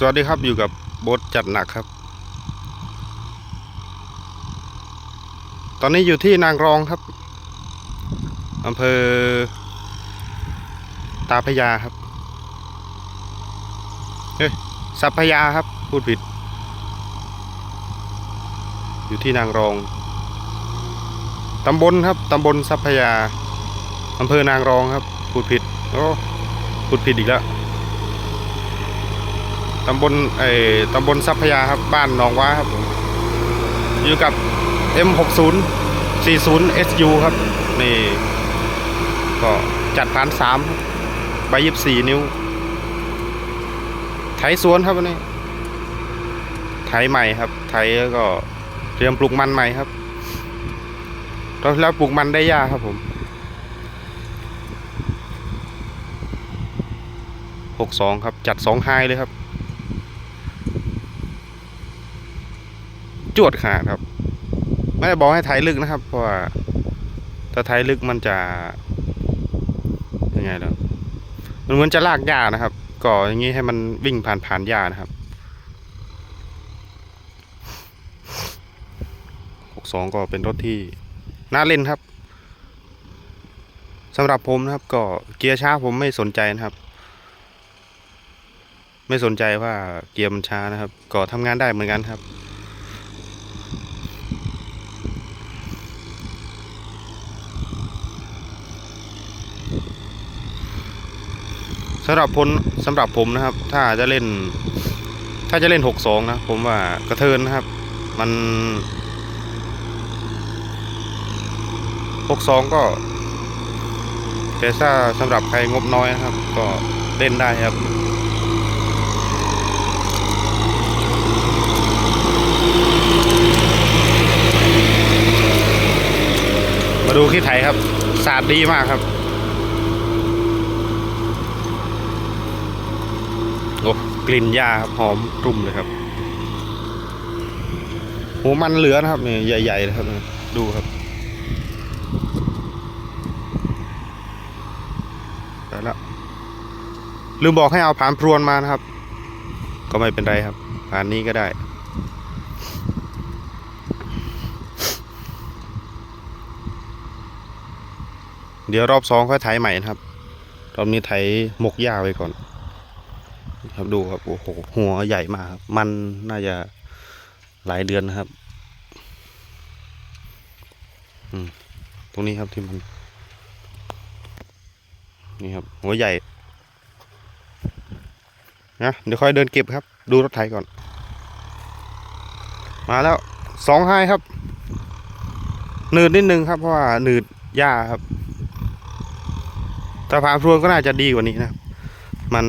สวัสดีครับอยู่กับโบทจัดหนักครับ ตอนนี้อยู่ที่นางรองครับอำเภอ ตาพยาครับเฮ้ยสัพพยาครับ พูดผิด อยู่ที่นางรองตำบลครับตำบลสัพพยาอำเภอนางรองครับ พูดผิดโอ้พูดผิดอีกแล้ว ตำบลไอ้ตำบลทรัพยาครับ บ้านหนองว้าครับ อยู่กับ M60 40 SU ครับ นี่ ก็จัดผ่านสามใบยิบสี่นิ้ว ไถสวนครับวันนี้ ไถใหม่ครับ ไถแล้วก็เตรียมปลูกมันใหม่ครับตอนแล้วปลูกมันได้ยากครับผมหกสองครับ จัดสองไฮเลยครับ จวดขาดครับ ไม่ได้บอกให้ถ่ายลึกนะครับ เพราะว่าถ้าถ่ายลึกมันจะยังไงล่ะมันเหมือนจะลากหญ้านะครับ ก่ออย่างนี้ให้มันวิ่งผ่านผ่านหญ้านะครับหกสองก็เป็นรถที่น่าเล่นครับสำหรับผมนะครับ ก็เกียร์ช้าผมไม่สนใจนะครับ ไม่สนใจว่าเกียร์มันช้านะครับ ก็ทำงานได้เหมือนกันครับ สำหรับผมสำหรับผมนะครับ ถ้าจะเล่น ถ้าจะเล่นหกสองนะผมว่ากระเทินนะครับ มันหกสองก็แต่ถ้าสำหรับใครงบน้อยนะครับ ก็เล่นได้ครับมาดูขี้ไถครับ สาดดีมากครับ อ้กลิ่นหญ้าครับหอมรุ่มเลยครับหัวมันเหลือนะครับเนี่ยใหญ่ๆนะครับดูครับไปแล้วลืมบอกให้เอาผานพรวนมานะครับ ก็ไม่เป็นไรครับผานนี้ก็ได้เดี๋ยวรอบสองค่อยไถใหม่นะครับ รอบนี้ไถหมกหญ้าไว้ก่อน ครับดูครับโอ้โหหัวใหญ่มากครับมันน่าจะหลายเดือนนะครับ อืมตรงนี้ครับที่มัน นี่ครับ หัวใหญ่นะเดี๋ยวค่อยเดินเก็บครับ ดูรถไถก่อน มาแล้วสองไฮครับหนืดนิดนึงครับเพราะว่าหนืดหญ้าครับแต่ผาพรวนก็น่าจะดีกว่านี้นะ มัน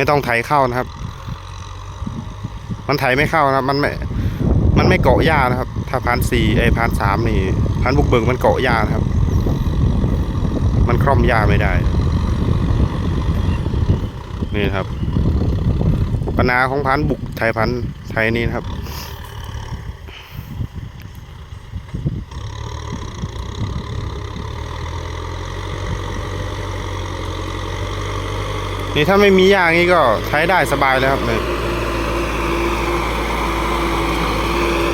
ไม่ต้องไถเข้านะครับ มันไถไม่เข้านะครับ มันไม่ มันไม่เกาะหญ้านะครับ ถ้าพันสี่ไอ้พันสามนี่พันบุกเบิกมันเกาะหญ้านะครับ มันคล่อมหญ้าไม่ได้ นี่ครับ ปัญหาของพันบุกไทยพันไทยนี่นะครับ นี่ถ้าไม่มียางนี้ก็ใช้ได้สบายเลยครับเนี่ย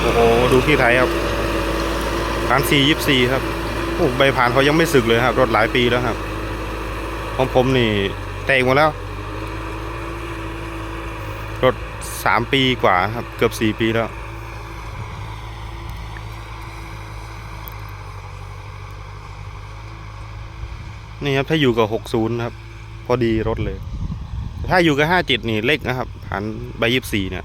โอ้โหดูที่ไทยครับผ่านสี่ยี่สี่ครับโอ้ใบผ่านเขายังไม่สึกเลยครับ รถหลายปีแล้วครับ ของผมนี่แตกหมดแล้ว รถสามปีกว่าครับ เกือบสี่ปีแล้วนี่ครับ ถ้าอยู่กับหกศูนย์ครับ พอดีรถเลย ถ้าอยู่กับห้าจิตนี่เล็กนะครับผ่านใบยิบสี่เนี่ย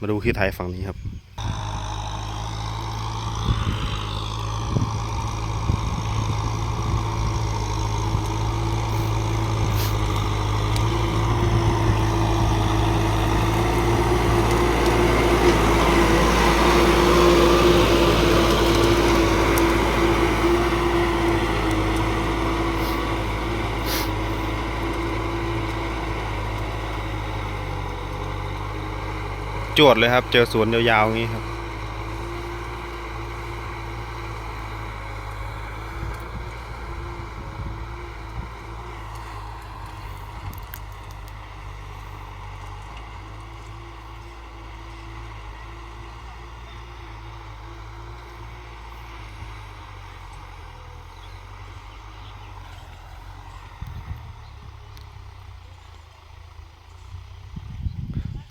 มาดูที่ไทยฝั่งนี้ครับ จวดเลยครับ เจอสวนยาวๆอย่างนี้ครับ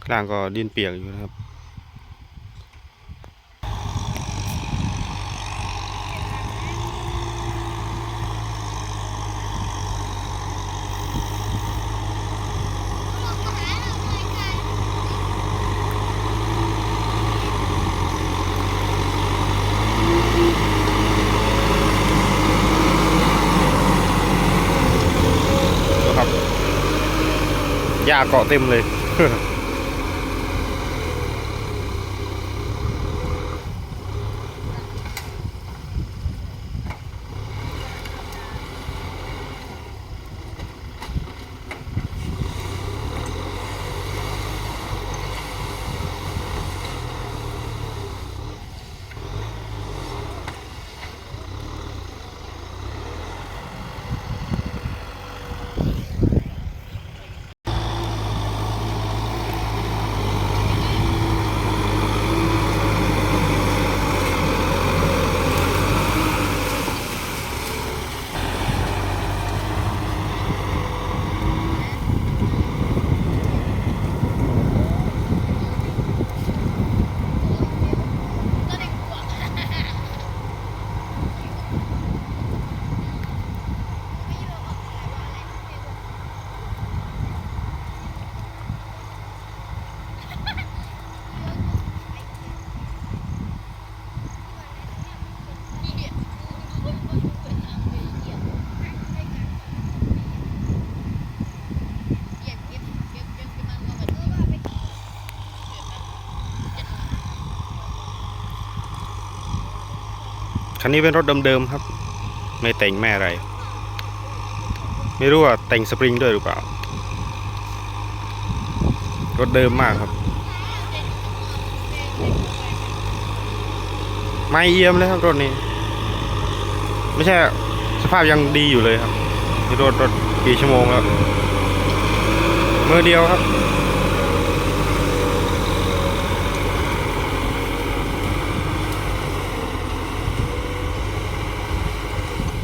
ข้างล่างก็ดินเปียกอยู่นะครับดูครับหญ้าเกาะเต็มเลย คันนี้เป็นรถเดิมๆครับ ไม่แต่งแม่อะไร ไม่รู้ว่าแต่งสปริงด้วยหรือเปล่า รถเดิมมากครับ ไม่เอี่ยมเลยครับรถนี้ ไม่ใช่สภาพยังดีอยู่เลยครับรถรถกี่ชั่วโมงแล้วมือเดียวครับ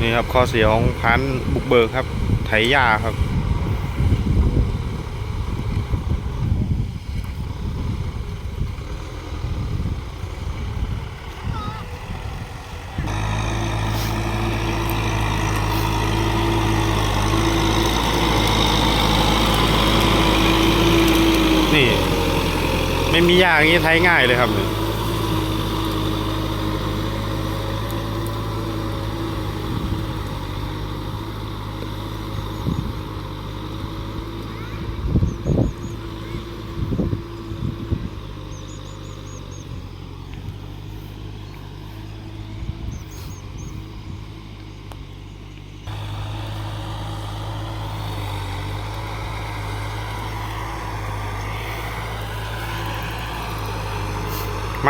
นี่ครับข้อเสียของพันบุกเบิกครับ ไถหญ้าครับ นี่ ไม่มีหญ้าอย่างนี้ไถง่ายเลยครับเนี่ย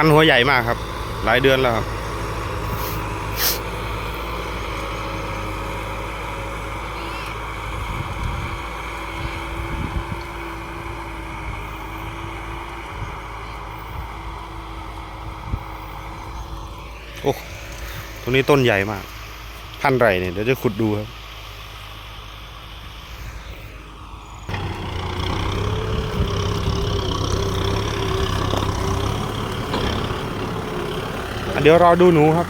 มันหัวใหญ่มากครับ หลายเดือนแล้วครับ โอ้ ตรงนี้ต้นใหญ่มาก พันไรเนี่ยเดี๋ยวจะขุดดูครับ เดี๋ยวรอดูหนูครับ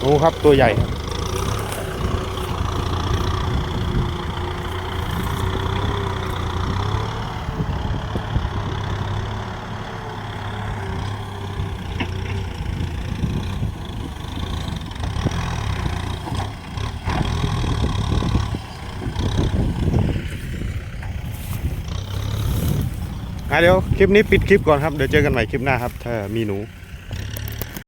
หนูครับตัวใหญ่ครับ เดี๋ยวคลิปนี้ปิดคลิปก่อนครับ เดี๋ยวเจอกันใหม่คลิปหน้าครับ ถ้ามีหนู